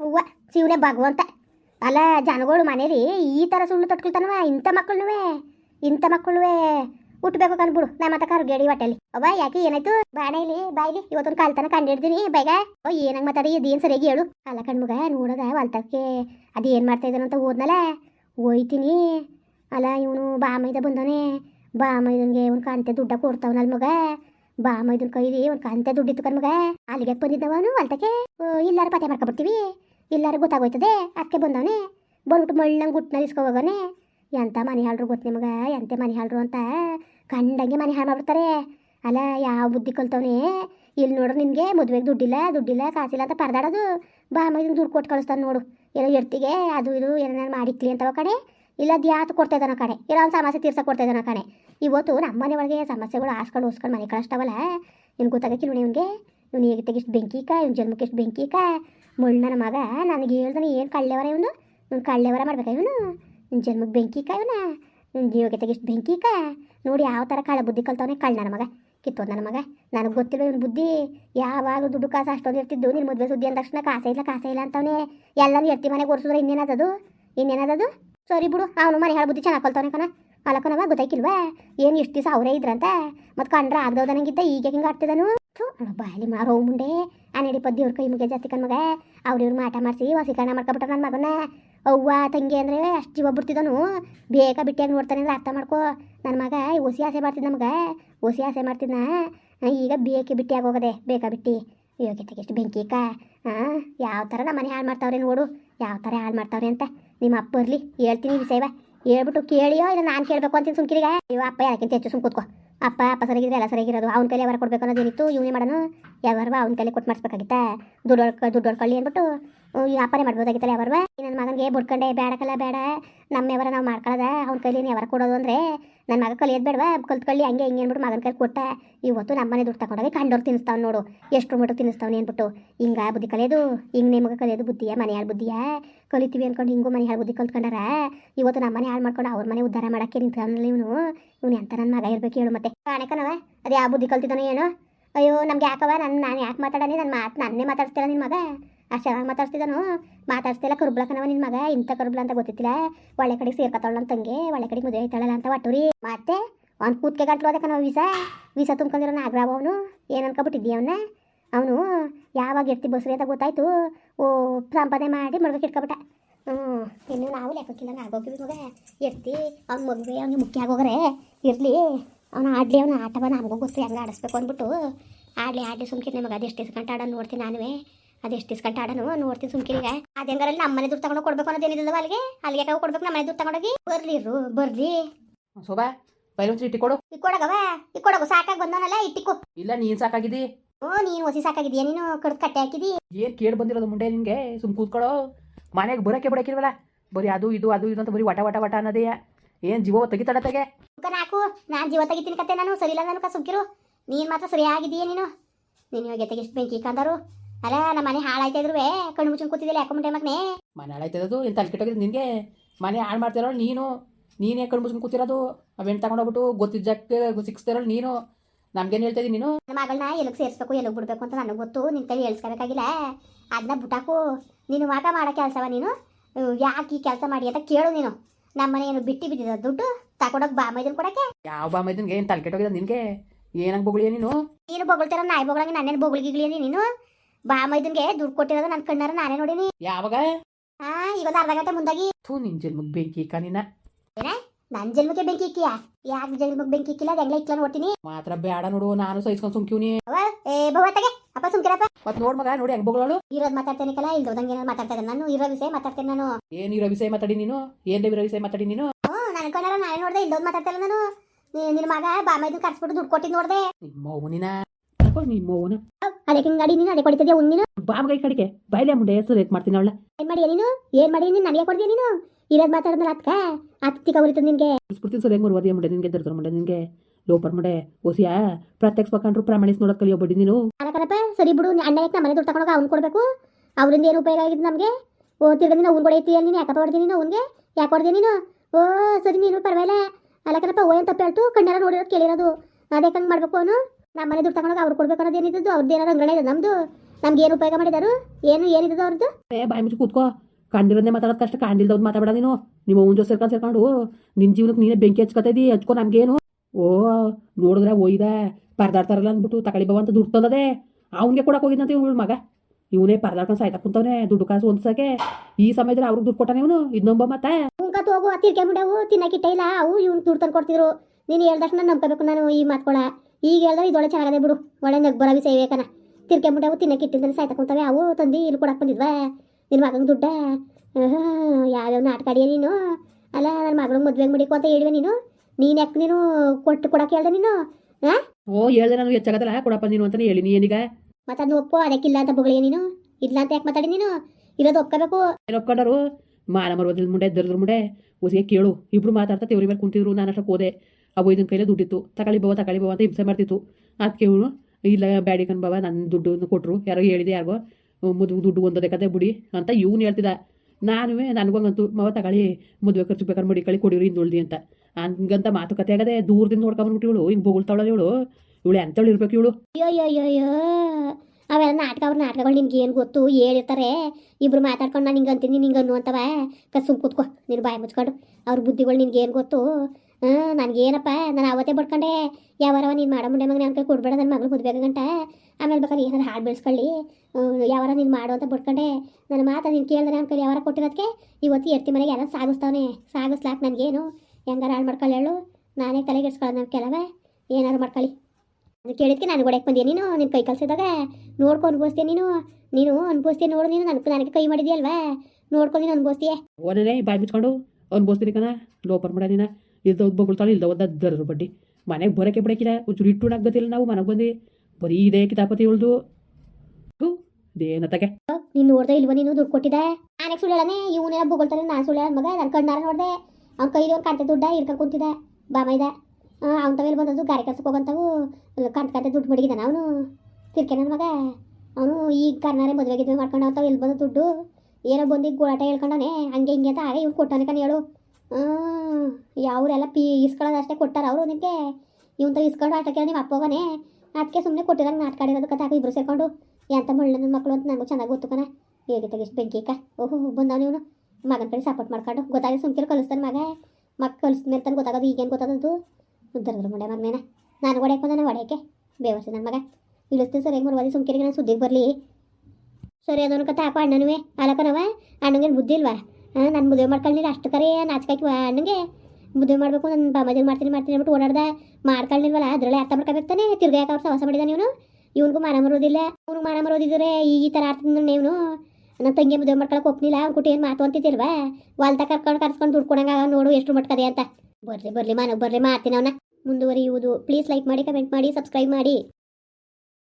ಹೂವ ಶಿವನೇ ಭಗವಂತ. ಅಲ್ಲ, ಜನಗಳು ಮನೇಲಿ ಈ ಥರ ಸುಳ್ಳು ತಟ್ಕೊಳ್ತಾನವ, ಇಂಥ ಮಕ್ಕಳನ್ನುವೆ ಇಂಥ ಮಕ್ಕಳುವೆ ಹುಟ್ಬೇಕು ಕಂದ್ಬಿಡು ನಾ ಮತ್ತೆ ಕರ್ಗೇಡಿ ಹೊಟ್ಟೆಲಿ. ಅವ ಯಾಕೆ ಏನಾಯ್ತು? ಬಾಣ ಇಲ್ಲಿ ಬಾಯ್ಲಿ ಇವತ್ತೊಂದು ಕಾಲ್ತನ ಕಂಡಿಡ್ತೀನಿ ಬೇಗ. ಓ, ಏನಂಗೆ ಮಾತಾಡಿ, ಇದೇನು ಸರಿಯಾಗಿ ಹೇಳು. ಅಲ್ಲ ಕಣ್ಮಗ ನೋಡದ ಹೊಲ್ತಕ್ಕೆ. ಅದು ಏನು ಮಾಡ್ತಾ ಇದ್ದಾನೋ ಅಂತ ಓದ್ನಲ್ಲ ಹೋಯ್ತೀನಿ. ಅಲ್ಲ, ಇವನು ಬಾಮೈದ ಬಂದವನೇ. ಬಾ ಮೈದನ್ಗೆ ಒಂದು ಕಂತೆ ದುಡ್ಡ ಕೊಡ್ತಾವನಲ್ ಮಗ. ಬಾ ಮೈದನ್ ಕೈಲಿ ಒಂದು ಕಂತೆ ದುಡ್ಡಿತ್ತು ಕಣ್ಮಗ ಅಲ್ಲಿಗೆ ಬಂದಿದ್ದವನು ಅಲ್ತಕ್ಕೆ ಇಲ್ಲಾರು ಪತ್ತೆ ಮಾಡ್ಕೊಬಿಡ್ತೀವಿ ಇಲ್ಲಾರು ಗೊತ್ತಾಗೋಯ್ತದೆ? ಅದಕ್ಕೆ ಬಂದವನೇ? ಬಂದ್ಬಿಟ್ಟು ಮಳ್ಳಂಗೆ ಗುಟ್ನಲ್ಲಿ ಇಸ್ಕೋವಾಗನೆ ಎಂಥ ಮನೆ ಹಾಳ್ರು ಗೊತ್ತು ನಿಮಗೆ? ಎಂಥ ಮನೆ ಹಾಳ್ರು ಅಂತ ಕಂಡಂಗೆ ಮನೆ ಹಾಳು ಮಾಡ್ಬಿಡ್ತಾರೆ. ಅಲ್ಲ, ಯಾವ ಬುದ್ಧಿ ಕಲ್ತವನೇ? ಇಲ್ಲಿ ನೋಡ್ರಿ ನಿನಗೆ ಮದುವೆಗೆ ದುಡ್ಡಿಲ್ಲ ದುಡ್ಡಿಲ್ಲ, ಕಾಸಿಲ್ಲ ಅಂತ ಪರದಾಡೋದು. ಬಾ ಮಗಿನ ದುಡ್ಡು ಕೊಟ್ಟು ಕಳಿಸ್ತಾನೆ ನೋಡು. ಏನೋ ಎಡ್ತಿಗೆ ಅದು ಇದು ಏನಾರು ಮಾಡಿಕ್ಲಿ ಅಂತವ ಕಡೆ ಇಲ್ಲ ದ್ಯಾತು ಕೊಡ್ತಾ ಇದ್ದಾನ ಕಡೆ ಇಲ್ಲ ಒಂದು ಸಮಸ್ಯೆ ತೀರ್ಸಕ್ಕೆ ಕೊಡ್ತಾ ಇದ್ದಾನ ಕಡೆ ಇವತ್ತು ನಮ್ಮ ಮನೆ ಒಳಗೆ ಸಮಸ್ಯೆಗಳು ಆಸ್ಕೊಂಡು ಹೋಸ್ಕೊಂಡು ಮನೆ ಕಳಿಸ್ತಾವಲ್ಲ? ನಿಮ್ಗೆ ಗೊತ್ತಾಗಕ್ಕಿಲ್ಲ ಇವನಿಗೆ? ಇವ್ನು ಹೇಗೆ ತೆಗಿಷ್ಟು ಬೆಂಕಿ ಕಾ? ಇವ್ನ ಜನ್ಮಕ್ಕೆ ಎಷ್ಟು ಬೆಂಕಿ ಕಾ ಮುಳ್ಳು ನನ್ನ ಮಗ, ನನಗೆ ಹೇಳ್ದಾನೆ ಏನು ಕಳ್ಳೆವರ ಇವನು? ಇವ್ನು ಕಳ್ಳೆವರ ಮಾಡ್ಬೇಕಾ ಇವನು? ನಿನ್ನ ಜನ್ಮಕ್ಕೆ ಬೆಂಕಿ ಕಾ ಇವನ? ನಿನ್ನ ಜೀವಕ್ಕೆ ಎಷ್ಟು ಬೆಂಕಿ ಕಾ ನೋಡಿ ಯಾವ ಥರ ಕಳ್ಳ ಬುದ್ಧಿ ಕಲ್ತವನೆ ಕಳ್ಳ ನನ್ನ ಮಗ, ಕಿತ್ತೋದು ನನ್ನ ಮಗ. ನನಗೆ ಗೊತ್ತಿಲ್ಲ ಇವನು ಬುದ್ಧಿ. ಯಾವಾಗ ದುಡ್ಡು ಕಾಸು ಅಷ್ಟೊಂದು ಇರ್ತಿದ್ದು ನಿನ್ನ ಮದುವೆ ಸುದ್ದಿ ಅಂದ ತಕ್ಷಣ ಕಾಸೇ ಇಲ್ಲ ಕಾಸೇ ಇಲ್ಲ ಅಂತವನೇ. ಎಲ್ಲನೂ ಎತ್ತಿ ಮನೆಗೆ ಒರೆಸಿದ್ರೆ ಇನ್ನೇನದದು? ಇನ್ನೇನದದು? ಸರಿ ಬಿಡು, ಅವನು ಮನೆ ಹೇಳ ಬುದ್ಧಿ ಚೆನ್ನಾಗಿ ಕಲ್ತವನೆ ಕಣ. ಅಲಕನವ ಗೊತ್ತಾಯ್ಕಿಲ್ವಾ? ಏನು ಇಷ್ಟು ದಿವಸ ಅವರೇ ಇದ್ರಂತೆ? ಮತ್ತು ಕಂಡ್ರೆ ಆಗ್ದವದನಂಗಿದ್ದ ಈಗ ಹಿಂಗೆ ಆಡ್ತಿದನು ಬಾಯಲ್ಲಿ ಮಾರೋ ಮುಂಡೆ ಆ ನಡಿ ಪದ್ದಿ ಅವ್ರ ಕೈ ಮುಗಿಯ ಜಾಸ್ತಿ ಕಣ್ಮಗ. ಅವ್ರ ಇವ್ರು ಮಾಟ ಮಾಡಿಸಿ ವಸೀಕರಣ ಮಾಡ್ಕೊಬಿಟ್ಟ ನನ್ನ ಮಗನ. ಅವ್ವ, ತಂಗಿ ಅಂದರೆ ಅಷ್ಟು ಜೀವ ಬಿಡ್ತಿದ್ದನು. ಬೇಗ ಬಿಟ್ಟಿಯಾಗಿ ನೋಡ್ತಾನೆ ಅಂದ್ರೆ ಅರ್ಥ ಮಾಡ್ಕೋ. ನನ್ನ ಮಗ ಓಸಿ ಆಸೆ ಮಾಡ್ತಿದ್ದ ನಮಗೆ. ಓಸಿ ಆಸೆ ಮಾಡ್ತಿದ್ನ. ಈಗ ಬೇಕೆ ಬಿಟ್ಟಿಯಾಗಿ ಹೋಗದೆ. ಬೇಕಾ ಬಿಟ್ಟು. ಯೋಗ್ಯತೆಗೆ ಎಷ್ಟು ಬೆಂಕಿ ಕಾ ಯಾವ ಥರ ನಮ್ಮ ಮನೆ ಹಾಳು ಮಾಡ್ತಾವ್ರೆ ನೋಡು. ಯಾವ ಥರ ಹಾಳು ಮಾಡ್ತಾವ್ರೆ ಅಂತ. ನಿಮ್ಮ ಅಪ್ಪ ಬರಲಿ ಹೇಳ್ತೀನಿ ವಿಷಯವ. ಹೇಳ್ಬಿಟ್ಟು ಕೇಳಿಯೋ ಇಲ್ಲ ನಾನು ಕೇಳಬೇಕು ಅಂತೀನಿ ಸುಮ್ಕಿರಿಗ. ಅಯ್ಯೋ, ಅಪ್ಪ, ಯಾಕಿಂತ ಹೆಚ್ಚು ಸುಮ್ ಕೂತ್ಕೋ ಅಪ್ಪ ಅಪ್ಪ ಸರಿಗಿದ್ರೆ ಎಲ್ಲ ಸರಿಗಿರೋದು. ಅವ್ನ ಕೈಲಿ ಯಾವಾಗ ಕೊಡಬೇಕು ಅನ್ನೋದೇನಿತ್ತು ಇವನೇ ಮಾಡೋನು? ಯಾವಾರ ಅವ್ನ ಕೈಲಿ ಕೊಟ್ಟು ಮಾಡಿಸ್ಬೇಕಾಗಿತ್ತಾ? ದುಡ್ಡು ದುಡ್ಡು ಹೊಡ್ಕೊಳ್ಳಿ ಅಂದ್ಬಿಟ್ಟು ವ್ಯಾಪಾರ ಮಾಡ್ಬೋದಾಗಿತ್ತಲ್ಲ ಯಾವಾರ ನನ್ನ ಮಗನಿಗೆ ಬುಡ್ಕಂಡೆ, ಬೇಡಕಲ್ಲ, ಬೇಡ. ನಮ್ಮ ನಾವು ಮಾಡ್ಕೊಳ್ಳೋದ ಅವ್ನ ಕೈಲಿ ಯಾವಾರ ಕೊಡೋದು ಅಂದರೆ ನನ್ನ ಮಗ ಕಲಿಯೋದು ಬೇಡವಾ? ಕಲ್ತ್ಕೊಳ್ಳಿ, ಹಂಗೆ ಹಿಂಗೆ ಅಂದ್ಬಿಟ್ಟು ಮಗನ ಕೈ ಕೊಟ್ಟ. ಇವತ್ತು ನಮ್ಮ ಮನೆ ದುಡ್ಡು ತಗೊಂಡೋಗಿ ಕಂಡೋರು ತಿನ್ನಿಸ್ತಾವ್ ನೋಡು. ಎಷ್ಟು ಮಟ್ಟು ತಿನ್ನಿಸ್ತಾವನಿ ಅಂದ್ಬಿಟ್ಟು. ಹಿಂಗ ಬುದ್ಧಿ ಕಲಿಯೋದು, ಹಿಂಗೆ ನಿಮಗೆ ಕಲಿಯೋದು ಬುದ್ಧಿಯ, ಮನೆ ಹಾಳು ಬುದ್ಧಿಯ? ಕಲಿತೀವಿ ಅನ್ಕೊಂಡು ಹಿಂಗೂ ಮನೆ ಹಾಳು ಬುದ್ಧಿ ಕಲ್ತ್ಕೊಂಡಾರ? ಇವತ್ತು ನಮ್ಮ ಮನೆ ಹಾಳು ಮಾಡ್ಕೊಂಡು ಅವ್ರ ಮನೆ ಉದ್ಧಾರ ಮಾಡೋಕ್ಕೆ ನಿಂತ್ಕೊಂಡ್ಲಿ ಇವನು. ಇವನು ಎಂತ ನನ್ನ ಮಗ ಇರ್ಬೇಕು ಹೇಳು ಮತ್ತೆ. ಕಾಣಕನವ ಅದು ಯಾವ ಬುದ್ಧಿ ಕಲ್ತಿದ್ದಾನೆ ಏನೋ. ಅಯ್ಯೋ, ನಮ್ಗೆ ಯಾಕವ ನನ್ನ ನಾನು ಯಾಕೆ ಮಾತಾಡನಿ ನನ್ನ ಮಾತು ನನ್ನೇ ಮಾತಾಡ್ತೀರ ನಿನ್ನ ಮಗ? ಅಷ್ಟು ಚೆನ್ನಾಗಿ ಮಾತಾಡ್ತಿದ್ದಾನು ಮಾತಾಡ್ಸ್ತಿಲ್ಲ ಕರುಬ್ಲಕನವ ನಿನ್ನ ಮಗ, ಇಂಥ ಕರುಬ್ಲ ಅಂತ ಗೊತ್ತಿತ್ತಿಲ್ಲ. ಒಳ್ಳೆ ಕಡೆಗೆ ಸೇರ್ಕೊತಾಳ ಅಂತಂಗೆ ಒಳ್ಳೆ ಕಡೆಗೆ ಮದುವೆ ಆಯ್ತಾಳಲ್ಲ ಅಂತ ಒಟ್ಟುರಿ. ಮತ್ತೆ, ಅವ್ನು ಕೂತ್ಕೆ ಗಂಟ್ಲು ವೀಸಾ. ವೀಸಾ ತುಂಬ್ಕೊಂಡಿರೋ ನಾಗರಾಬ್ ಅವನು. ಏನು ಅನ್ಕೊಬಿಟ್ಟಿದ್ದೀಯ ಅವನ್ನ ಅವನು, ಯಾವಾಗ ಎತ್ತಿ ಬಸ್ರಿ ಅಂತ ಗೊತ್ತಾಯ್ತು. ಓ, ಸಂಪಾದನೆ ಮಾಡಿ ಮಡ್ಗಕ್ಕೆ ಇಟ್ಕೊಬಿಟ್ಟ. ಹ್ಞೂ ಇನ್ನು ನಾವು ಲೆಕ್ಕಕ್ಕಿಲ್ಲ ನಾಗೋಗಿವಿ ಮಗ. ಎತ್ತಿ ಅವ್ನ ಮಗುವೆ ಅವ್ನಿಗೆ ಮುಖ್ಯ ಆಗೋಗ್ರೆ. ಇರಲಿ, ಅವನು ಆಡಲಿ, ಅವನ ಆಟವ ನಮಗೂ ಗೊತ್ತು ಹೆಂಗೆ ಆಡಿಸ್ಬೇಕು ಅಂದ್ಬಿಟ್ಟು. ಆಡಲಿ ಆಡಲಿ ಸುಮ್ಕಿದ್ ನಿಮಗೆ ಅದೆಷ್ಟು ಇಸ್ಕಂಟ ಆಡೋ ನೋಡ್ತೀನಿ ನಾನುವೇ. ಅದೆಷ್ಟು ಇಸ್ಕಂಟ ಆಡನು ನೋಡ್ತೀನಿ ಸುಮ್ಕಿರಿಗ. ಅದು ಹೆಂಗಾರಲ್ಲಿ ನಮ್ಮ ಮನೆ ದುಡ್ಡು ತಗೊಂಡು ಕೊಡ್ಬೇಕು ಅನ್ನೋದೇನಿದ್ದವ ಅಲ್ಲಿಗೆ? ಅಲ್ಲಿಗೆ ಯಾಕೆ ಕೊಡ್ಬೇಕು ನಮ್ಮ ಮನೆ ದುಡ್ಡು ತಗೊಂಡೋಗಿ ಬರ್ಲಿ ರು ಬರ್ಲಿ ಶೋಭಾ ಬೈಲೊಂದು ಇಟ್ಟಿ ಕೊಡು. ಇಕ್ಕೊಡಗವ ಇಕ್ಕೊಡಗು ಸಾಕಾಗಿ ಬಂದವನಲ್ಲ ಇಟ್ಟಿಕ್ಕು ಇಲ್ಲ ನೀನ್ ಸಾಕಾಗಿದ್ದಿ. ಓ ನೀನ್ ಹೊಸಿ ಸಾಕಾಗಿದೀಯ ನೀನು? ಕಡ್ದು ಕಟ್ಟೆ ಹಾಕಿದಿ? ಏನ್ ಕೇಳಿ ಬಂದಿರೋದು ಮುಂಡೆ ನಿನ್ಗೆ? ಸುಮ್ ಕೂತ್ಕೊಳೋ. ಮನೆಗೆ ಬರಕ್ಕೆ ಬಿಡಕ್ಕಿಲ್ವಲ್ಲ ಬರೀ ಅದು ಇದು ಅದು ಇದು ಅಂತ ಬರೀ ವಟ ವಟ ವಟ ಅನ್ನೋದೇ. ಏನ್ ಜೀವ ತೆಗಿತಾಡ ತೆಗೆ? ನಾಕು. ನಾನು ಜೀವ ತೆಗಿತೀನಿ ಕತೆ ನಾನು. ಸರಿಲ್ಲ ನಾನು ಸುಮ್ಕಿರು. ನೀನ್ ಮಾತ್ರ ಸರಿಯಾಗಿದೀಯ ನೀನು? ನೀನು ಇವಾಗ ಎಷ್ಟು ಬೆಂಕಿ ಕಂದರು ಅಲ್ಲ ನಮ್ಮ ಮನೆ ಹಾಳಾಯ್ತಾ ಇದ್ರು ಕಣ್ಣು ಮುಚ್ಚಿ ಕೂತಿದ್ದಿಲ್ಲ ಯಾಕೆ ಮುಂಡೆ ಮಗನೇ? ಮನೆ ಹಾಳಾಯ್ತದದು ಏನು ತಲೆ ಕೆಟ್ಟೋಗಿದೆ ನಿನಗೆ? ಮನೆ ಹಾಳು ಮಾಡ್ತಿರೋ ನೀನು. ನೀನೇ ಕಣ್ಣು ಮುಚ್ಚಿ ಕೂತಿರೋದು. ಅವೆಣ್ಣು ತಗೊಂಡೋಗ್ಬಿಟ್ಟು ಗೊತ್ತಿದ್ದಕ್ಕೆ ಜಾಗಕ್ಕೆ ಸಿಕ್ಸ್ತಿರೋ ನೀನು. ನಮ್ಗೇನು ಹೇಳ್ತಾ ಇದ್ದೀನಿ ನೀನು? ನಮ್ಮ ಮಗಳನ್ನ ಎಲ್ಲಿಗೆ ಸೇರಿಸ್ಬೇಕು ಎಲ್ಲಿಗೆ ಬಿಡಬೇಕು ಅಂತ ನನಗೆ ಗೊತ್ತು. ನಿನ್ನ ಕೈ ಹೇಳ್ಸ್ಕೋಬೇಕಾಗಿಲ್ಲ ಅದನ್ನ ಬುಟಾಕು ನೀನು ವಾಟ ಮಾಡೋ ಕೆಲಸವ ನೀನು? ಯಾಕೆ ಈ ಕೆಲಸ ಮಾಡಿ ಅಂತ ಕೇಳು ನೀನು. ನಮ್ಮ ಮನೆ ಏನು ಬಿಟ್ಟು ಬಿದ್ದಿದ ದುಡ್ಡು? ತಗೊಂಡೋಗಿ ಬಾ ಮೈದನ್ ಕೊಡಕ್ಕೆ. ಯಾವ ಬಾ ಮೈದನ್ಗೆ? ಏನು ತಲೆ ಕೆಟ್ಟೋಗಿದೆ ನಿನಗೆ? ಏನಂಗೆ ಬೊಗಳಿಯ ನೀನು? ನೀನು ಬೊಗಳ್ತಾರ ನಾಯಿ ಬೊಗಳಂಗೆ ನನ್ನೇನು ಬೊಗಳಿಗಿಗ್ಲಿ ನೀನು? ಬಾ ಮೈದನ್ಗೆ ದುಡ್ಡು ಕೊಟ್ಟಿರೋದು ನನ್ನ ಕಣ್ಣಾರ ನಾನೇ ನೋಡಿನಿ. ಯಾವಾಗ? ಹಾ ಈಗ ಒಂದು ಅರ್ಧ ಗಂಟೆ ಮುಂದಾಗಿ. ಥೂ ನಿನ್ ಜನ್ಮಕ್ಕೆ ಬೆಂಕಿ ಕನಿನ ನನ್ನ. ಜನ್ಮಕ್ಕೆ ಬೆಂಕಿ ಇಕ್ಕಿಯಾ ಯಾಕೆ ಜನ್ಮಕ್ಕೆ ಬೆಂಕಿ ಇಕ್ಕಿಲ್ಲ ಅದು ಹೆಂಗ್ಲ ಇಕ್ಲ ನೋಡ್ತೀನಿ ಮಾತ್ರ ಬೇಡ ನೋಡು ನಾನು ಸಹಿಸ್ಕೊಂಡು ಸುಮ್ಕಿವ್ನಿ. ಅವ ಏ ಭಗವತ್ತಗೆ ಅಪ್ಪ ಸುಮ್ಕಿರಪ್ಪ. ಮತ್ತೆ ನೋಡ್ ಮಗ ನೋಡಿ ಹೆಂಗೆ ಬೊಗಳಳು. ಇರೋದು ಮಾತಾಡ್ತೇನೆ ಕಲ ಇಲ್ದೋದಂಗೆ ಏನಾರು ಮಾತಾಡ್ತಾ ಇದ್ದಾನೆ ನಾನು ಇರೋ ವಿಷಯ ಮಾತಾಡ್ತೇನೆ ನಾನು. ಏನ್ ಇರೋ ವಿಷಯ ಮಾತಾಡಿ ನೀನು? ಏನ್ ಇರೋ ವಿಷಯ ಮಾತಾಡಿ ನೀನು? ಹ್ಞೂ ನನ್ನ ಕಣ್ಣಾರ ನಾಳೆ ನೋಡ್ದೆ ಇಲ್ದೋದು ಮಾತಾಡ್ತಾಯಿಲ್ಲ ನಾನು. ನೀ- ನಿನ್ನ ಮಗ ಬಾಮೈದು ಕರ್ಸ್ಬಿಟ್ಟು ದುಡ್ಡು ಕೊಟ್ಟಿದ್ದು ನೋಡ್ದೆ. ನಿಮ್ಮ ಅವ್ವನಿನ ನಿಮ್ಮ ಅವ್ವನ ಅದಕ್ಕೆ ಗಾಡಿ ನೀನು ಅದೇ ಕೊಡ್ತಿದ್ಯಾ ಒಂದಿನ ಬಾಬಗೈ ಕಡೆಗೆ ಬೈಲೆ ಮುಂಡೆ ಹೆಸರು ಬೇಕು ಮಾಡ್ತೀನಿ ಅವಳ ಏನ್ ಮಾಡಿ ನೀನು? ಏನ್ ಮಾಡಿ ನೀನು? ನನಗೆ ಕೊಡ್ತೀಯ ನೀನು? ಇರೋದು ಮಾತಾಡಿದ್ರೆ ಅದಕ್ಕೆ ಅತ್ತಿಕ ಕವರಿತದ ನಿನಗೆ. ಸ್ಫೂರ್ತಿ ಸರ್ ಹೆಂಗ್ ಮರುವಾದಿ ಮುಂಡೆ ನಿನ್ಗೆ ದರ್ದ್ರ ಮುಂಡೆ ನಿನ್ಗೆ? ಲೋಪರ್ ಮುಂಡೆ ಓಸಿಯಾ ಪ್ರತ್ಯಕ್ಷ ಪಕ್ಕಂಡ್ರು ಪ್ರಾಮಾಣಿಸ್ ನೋಡಕ್ ಕಲಿಯೋ ಬಡ್ಡಿ ನೀನು? ಅನಕನಪ್ಪ ಸರಿ ಬಿಡು ಅಣ್ಣ ಯಾಕೆ ನಮ್ಮ ಮನೆ ದುಡ್ಡು ತಗೊಂಡೋಗ ಅವ್ನು ಕೊಡ್ಬೇಕು. ಅವರಿಂದ ಏನು ಉಪಯೋಗ ಆಗಿದೆ ನಮಗೆ? ಓ ತಿರ್ಗ ನೀನು ಅವ್ನು ಕೊಡೈತಿ ನೀನು? ಯಾಕಪ್ಪ ಹೊಡ್ದಿ ನೀನು ಅವ್ನಿಗೆ? ಯಾಕೆ ಹೊಡ್ದೆ ನೀನು? ಓ ಸರಿ ನೀನು ಪರವಾಗಿಲ್ಲ. ಅಲ್ಲಕನಪ್ಪ ಓ ಏನು ತಪ್ಪು ಹೇಳ್ತು? ಕಣ್ಣಾರ ನೋಡಿರೋದು ಕೇಳಿರೋದು. ಅದೇ ಹಂಗೆ ಮಾಡ್ಬೇಕು ಅವನು? ನಮ್ಮ ಮನೆ ದುಡ್ಡು ತಗೊಂಡೋಗ ಅವ್ರು ಕೊಡ್ಬೇಕು ಅನ್ನೋದು ಏನಿದ್ದು ಅವ್ರದ್ದು ಏನಾರು ಅಂಗಡಿ ಇದೆ ನಮ್ಮದು ನಮ್ಗೆ ಏನು ಉಪಯೋಗ ಮಾಡಿದಾರು? ಏನು ಏನಿದ್ದು ಅವ್ರದ್ದು ಏ ಬಾಯಿ ಮುಚ್ಚಿ ಕೂತ್ಕೋ. ಕಂಡಿರೋದೇ ಮಾತಾಡೋದು ಕಷ್ಟ ಕಂಡಿಲ್ದವ್ದು ಮಾತಾಡ ನೀನು. ನಿಮ್ಮ ಮುಂಜೆ ಸೇರ್ಕೊಂಡು ಸೇರ್ಕೊಂಡು ನಿನ್ನ ಜೀವನಕ್ಕೆ ನೀನೇ ಬೆಂಕಿ ಹಚ್ಕೊತಾ ಹಚ್ಕೋ ನಮ್ಗೇನು ಓ ನೋಡಿದ್ರೆ ಒಯ್ದ? ಪರದಾಡ್ತಾರಲ್ಲ ಅಂದ್ಬಿಟ್ಟು ತಕಳಿ ಬವ ಅಂತ ದುಡ್ಡು ತಂದದೆ. ಅವನಿಗೆ ಕೊಡಕ್ಕೆ ಹೋಗಿದ್ದಂತ ಇವಳು ಮಗ. ಇವನೇ ಪರದಾಡ್ಕೊಂಡು ಸಾಯ್ತಾ ಕುಂತವನೆ ದುಡ್ಡು ಕಾಸು ಹೊಂದ್ಸಕ್ಕೆ. ಈ ಸಮಯದಲ್ಲಿ ಅವ್ರಿಗೆ ದುಡ್ಡು ಕೊಟ್ಟಾನೆ ಇವನು. ಇದೊಂಬ ಮತ್ತೆ. ಉಂಕತ್ ಹೋಗು ತಿರ್ಕೆ ಮುಂಡೆವು ತಿನ್ನಕ್ಕಿಟ್ಟ ಇಲ್ಲ. ಅವು ಇವ್ನು ದುಡ್ಡು ತಂದು ಕೊಡ್ತಿದ್ರು ನೀನು ಹೇಳ್ದಷ್ಟು ನಾನು ನಂಬ್ಕೋಬೇಕು ನಾನು ಈ ಮಾತ್ಕೊಳ. ಈಗ ಹೇಳಿದ್ರೆ ಇದೊಳೆ ಚೆನ್ನಾಗದೆ ಬಿಡು. ಒಳ್ಳೆ ನಗ್ಬರವಿ ಸೇವೇಕನ ತಿರ್ಕೆ ತಿನ್ನಕ್ಕೆ ತಿನ್ನಕ್ಕಿಟ್ಟಿದ್ದಾನೆ ಸಾಯ್ತಾ ಕುಂತವೆ. ಅವು ತಂದು ಇಲ್ಲಿ ಕೊಡಕ್ಕೆ ಬಂದಿದ್ವಾ. ನಿನ್ನ ಮಗನ ದುಡ್ಡ. ಯಾವ್ಯಾವ ನಾಟಕ ಆಡಿಯ ನೀನು? ಅಲ್ಲ ನನ್ನ ಮಗಳಿಗೆ ಮದ್ವೆಗೆ ಮುಡಿಕು ಅಂತ ಹೇಳಿವೆ ನೀನು. ನೀನು ಯಾಕೆ ನೀನು ಕೊಟ್ಟು ಕೊಡಕ್ಕೆ ಹೇಳ್ದೆ ನೀನು? ಓ ಹೇಳ್ದೆ ನಾನು ಹೆಚ್ಚಾಗತ್ತಲ್ಲ. ಕೊಡಪ್ಪ ನೀನು ಅಂತ ಹೇಳಿ. ನೀ ಏನೀಗ? ಮತ್ತೆ ಅದನ್ನ ಒಪ್ಪು ಅದಕ್ಕಿಲ್ಲ ಅಂತ ಬೊಗಳಿಯ ನೀನು. ಇಲ್ಲ ಅಂತ ಯಾಕೆ ಮಾತಾಡಿ ನೀನು? ಇರೋದು ಒಪ್ಕೋಬೇಕು. ಏನು ಒಪ್ಕೊಂಡರು? ಮಾನ ಮರವದಿಲ್ ಮುಂಡೆ ದರ್ದ್ರ ಮುಂಡೆ. ಉಸಿಗೆ ಕೇಳು. ಇಬ್ರು ಮಾತಾಡ್ತಾ ತೇವ್ರಿ ಮೇಲೆ ಕುಂತಿದ್ರು. ನಾನು ಅಷ್ಟಕ್ಕೆ ಹೋದೆ. ಅವು ಇದನ್ನ ಕೈಲೇ ದುಡ್ಡಿತ್ತು. ತಗೊಳ್ಳಿ ಬವ ತಗೊಳ್ಳಿ ಬವ ಅಂತ ಹಿಂಸೆ ಮಾಡ್ತಿತ್ತು. ಅದಕ್ಕೆ ಇವನು, ಇಲ್ಲ ಬ್ಯಾಡಿಕನ್ ಬಾವ ನನ್ನ ದುಡ್ಡು ಕೊಟ್ಟರು ಯಾರೋ ಹೇಳಿದೆ, ಯಾರಿಗೋ ಮದುವೆ ದುಡ್ಡು ಒಂದದೆ ಕತೆ ಬಿಡಿ ಅಂತ ಇವನು ಹೇಳ್ತಿದ್ದ. ನಾನು ನನಗೂ ಮವ ತಗೊಳ್ಳಿ ಮದುವೆ ಖರ್ಚು ಬೇಕಾದ್ರೆ ಮಡಿ, ಕಳಿ ಕೊಡಿವ್ರಿ ಹಿಂದುಳ್ದಿ ಅಂತ. ಹಂಗಂತ ಮಾತುಕತೆ ಆಗದೆ ದೂರದಿಂದ ನೋಡ್ಕೊಂಡ್ಬಿಟ್ಟು ಇವಳು. ಹಿಂಗೆ ಬೊಗಳ್ತಾವಳ ಇವಳು. ಇವಳು ಎಂತವಳು ಇರ್ಬೇಕು ಇವಳು? ಅಯ್ಯೋ ಅವೆಲ್ಲ ನಾಟಕ, ಅವ್ರ ನಾಟಕಗಳು ನಿಮ್ಗೆ ಏನು ಗೊತ್ತು? ಹೇಳಿರ್ತಾರೆ. ಇಬ್ರು ಮಾತಾಡ್ಕೊಂಡು ನಾನು ಹಿಂಗೆ ಅಂತೀನಿ ನಿಂಗೆ ಅನ್ನು ಅಂತವ ಕೂತ್ಕೋ, ನೀನು ಬಾಯಿ ಮುಚ್ಕೊಂಡು. ಅವ್ರ ಬುದ್ಧಿಗಳು ನಿನ್ಗೆ ಏನು ಗೊತ್ತು? ಹಾಂ ನನಗೇನಪ್ಪ, ನಾನು ಅವತ್ತೇ ಬಡ್ಕೊಂಡೆ. ಯಾವಾರವ ನೀನು ಮಾಡೋ ಮುಂಡೆ ನನ್ನ ಕೈ ಕೊಡ್ಬೇಡ ನನ್ನ ಮಗಳು ಗಂಟ. ಆಮೇಲೆ ಬೇಕಾದ್ರೆ ಏನಾದ್ರು ಹಾಡು ಬೆಳೆಸ್ಕೊಳ್ಳಿ. ಯಾವಾರ ನೀನು ಮಾಡು ಅಂತ ಬಡ್ಕೊಂಡೆ. ನನ್ನ ಮಾತು ನೀನು ಕೇಳಿದ್ರೆ ಕೈ ಯಾವಾರ ಕೊಟ್ಟಿರೋದಕ್ಕೆ ಇವತ್ತು ಎತ್ತಿ ಮನೆಗೆ ಎಲ್ಲ ಸಾಗಿಸ್ತಾವನೆ. ಸಾಗಿಸ್ಲಾಕ್ ನನಗೇನು? ಹೆಂಗಾರ ಹಾಳು ಮಾಡ್ಕೊಳ್ಳಿ ಹೇಳು ನಾನೇ ತಲೆಗೆಡ್ಸ್ಕೊಳ್ಳೋದು ನಮ್ಮ ಕೆಲವೇ. ಏನಾರು ಮಾಡ್ಕೊಳ್ಳಿ. ಅದು ಕೇಳಿದ್ಕೆ ನಾನು ಹೊಡೆಯಕ್ಕೆ ಬಂದೆ ನೀನು? ನಿನ್ನ ಕೈ ಕಲ್ಸಿದಾಗ ನೋಡ್ಕೊಂಡು ಅನ್ಭವಿಸ್ತೀಯ ನೀನು? ನೀನು ಅನ್ಭವಿಸ್ತೀಯ ನೋಡು ನೀನು. ನನಗೆ ನನಗೆ ಕೈ ಮಾಡಿದ್ಯಲ್ವಾ ನೋಡ್ಕೊಂಡು ನೀನು ಅನ್ಭವಿಸ್ತೀಯ. ಓನೇ ಬಾಯ್ ಬಿಚ್ಕೊಂಡು ಅನ್ಭವಿಸ್ತೀನಿ ಕಣ. ಲೋಪರ್ ಮಾಡ ನೀನ. ಇಲ್ದವ್ದು ಬೊಗಳ್ತಾಳೆ ಇಲ್ದವದ್ದ ದರ್ರ ಬಡ್ಡಿ. ಮನೆಗೆ ಬರೋಕೆ ಬಿಡಕ್ಕಿಲ್ಲ ಒಂಚೂರು ಇಟ್ಟು ಗೊತ್ತಿಲ್ಲ ನಾವು ಮನೆಗೆ ಬಂದು ಬರೀ ಇದೇ ಕಿತಾಪತಿ ಉಳ್ದು ಹ್ಞೂ ಇದೇನತ್ತಾಗೆ ನೀನು ನೋಡ್ದೆ ಇಲ್ವ ನೀನು ದುಡ್ಡು ಕೊಟ್ಟಿದೆ? ನಾನೇ ಸುಳ್ಳು ಇವನೇ ಬೊಗಳ್ತಾನೆ ನಾನು ಸುಳ್ಳು ಹೇಳ ಮಗ ನನ್ನ ಕಣ್ಣಾರ ನೋಡಿದೆ. ಅವ್ನ ಕೈಲಿ ಒಂದು ಕಂತೆ ದುಡ್ಡ, ಹಿಡ್ಕೊಂಡು ಕುಂತಿದ್ದೆ. ಬಾಮೈದ ಅವ್ನ ತವೇಲಿ ಬಂದದ್ದು? ಗಾಡಿ ಕೆಲ್ಸಕ್ಕೆ ಹೋಗಂತವು. ಕಂತ ಕಂತೆ ದುಡ್ಡು ಮಡಗಿದ್ದಾನೆ ಅವನು? ತಿರ್ಕೆ ನನ್ನ ಮಗ. ಅವನು ಈಗ ಕರ್ನಾರೆ ಮದುವೆಗೆ ಮಾಡ್ಕೊಂಡು ಅವ್ತಾವ ಎಲ್ಲಿ ಬಂದ ದುಡ್ಡು? ಏನೋ ಬಂದು ಗೋಳಾಟ ಹೇಳ್ಕೊಂಡಾನೆ ಹಂಗೆ ಹಿಂಗೆ ಅಂತ ಆಗ ಇವ್ನು ಹೇಳು. ಯಾವ್ರೆಲ್ಲ ಪಿ ಇಸ್ಕೊಳ್ಳೋದು ಅಷ್ಟೇ ಕೊಟ್ಟಾರ ಅವರು ನಿಮಗೆ? ಇವಂತ ಇಸ್ಕೊಂಡು ಆಟಕ್ಕೆ ನಿಮ್ಮ ಅಪ್ಪ ಅದಕ್ಕೆ ಸುಮ್ಮನೆ ಕೊಟ್ಟಿರಂಗೆ ನಾಟಕ ಆಡಿರೋದು ಕಥೆ ಇಬ್ರು ಸೇರ್ಕೊಂಡು? ಎಂತ ಮುಳ್ಳ ನನ್ನ ಮಕ್ಕಳು ಅಂತ ನನಗೂ ಚೆನ್ನಾಗಿ ಗೊತ್ತು ಕಣ. ಹೇಗೆ ತೆಗಿಸ್ ಬೆಂಕಿ ಕ? ಓಹೋ ಬಂದವ ಇವನು. ಮಗನ ಕಡೆ ಸಪೋರ್ಟ್ ಮಾಡ್ಕೊಂಡು. ಗೊತ್ತಾಗಿ ಸುಮ್ಕಿರು ಕಲಿಸ್ತಾನೆ ಮಗ. ಮಗ ಕಲಿಸಿದ ಮೇಲೆ ತಾನೆ ಗೊತ್ತಾಗೋದು ಈಗೇನು ಗೊತ್ತಾಗೋದು ಉದ್ದರದ್ರ ಮುಂಡೆ ಮಗನೇನ ನಾನು ಹೊಡೆಯಕ್ಕೆ ಬಂದಾನೆ ಹೊಡೆಯಕ್ಕೆ ಬೇವರ್ಸಿ ನನ್ನ ಮಗ. ಇಳಿಸ್ತೀನಿ ಸರಿ ಮೂರು ಸುಮ್ಕಿರಿಗೆ ನಾನು ಸುದ್ದಿಗೆ ಬರಲಿ. ಸರಿ ಅದನ್ನು ಕತೆ ಹಾಕೋ ಅಣ್ಣನೂ ಅಲ್ಲಕ್ಕನವ ಅಣ್ಣಂಗೇನು ಬುದ್ಧಿ ಇಲ್ವಾ? ನಾನು ಮದುವೆ ಮಾಡ್ಕೊಳ್ಳಿಲ್ಲ, ಅಷ್ಟು ಕರೆ ನಾಚಿಕಾಕಿ ನನಗೆ ಮದುವೆ ಮಾಡಬೇಕು ನನ್ನ ಬಾಮಾಜಿ ಮಾಡ್ತೀನಿ ಮಾಡ್ತೀನಿ ಅಂದ್ಬಿಟ್ಟು ಓಡಾಡ್ದೆ. ಮಾಡ್ಕೊಳ್ಳಿಲ್ವಲ್ಲ, ಅದರಲ್ಲೇ ಅರ್ಥ ಮಾಡ್ಕೋಬೇಕಾನೆ ತಿರ್ಗಾ ಯಾಕೆ ಅವ್ರು ಸವಾಸ ಮಾಡಿದ ಇವನು. ಇವನಿಗೂ ಮಾನ ಮರೋದಿಲ್ಲ ಅವ್ನಿಗೆ ಮಾನ ಮರೋದಿದ್ರೆ ಈ ಥರ ಆಡ್ತಿದ್ದ ನೀವು ನನ್ನ ತಂಗಿ ಮದುವೆ ಮಾಡ್ಕೊಳಕ್ಕೆ ಒಪ್ನಿಲ್ಲ, ಅವ್ನು ಕುಟಿ ಏನು ಮಾತು ಅಂತಿದ್ದಿಲ್ವಾ ವಾಲ್ತ ಕರ್ಕೊಂಡು ಕರ್ಸ್ಕೊಂಡು ದುಡ್ಡು ನೋಡು, ಎಷ್ಟು ಮಟ್ಕದೆ ಅಂತ. ಬರ್ಲಿ ಬರ್ಲಿ ಮನೆಗೆ ಬರ್ಲಿ ಮಾಡ್ತೀನಿ ಅವನ. ಮುಂದುವರಿಯುವುದು. ಪ್ಲೀಸ್ ಲೈಕ್ ಮಾಡಿ ಕಮೆಂಟ್ ಮಾಡಿ ಸಬ್ಸ್ಕ್ರೈಬ್ ಮಾಡಿ.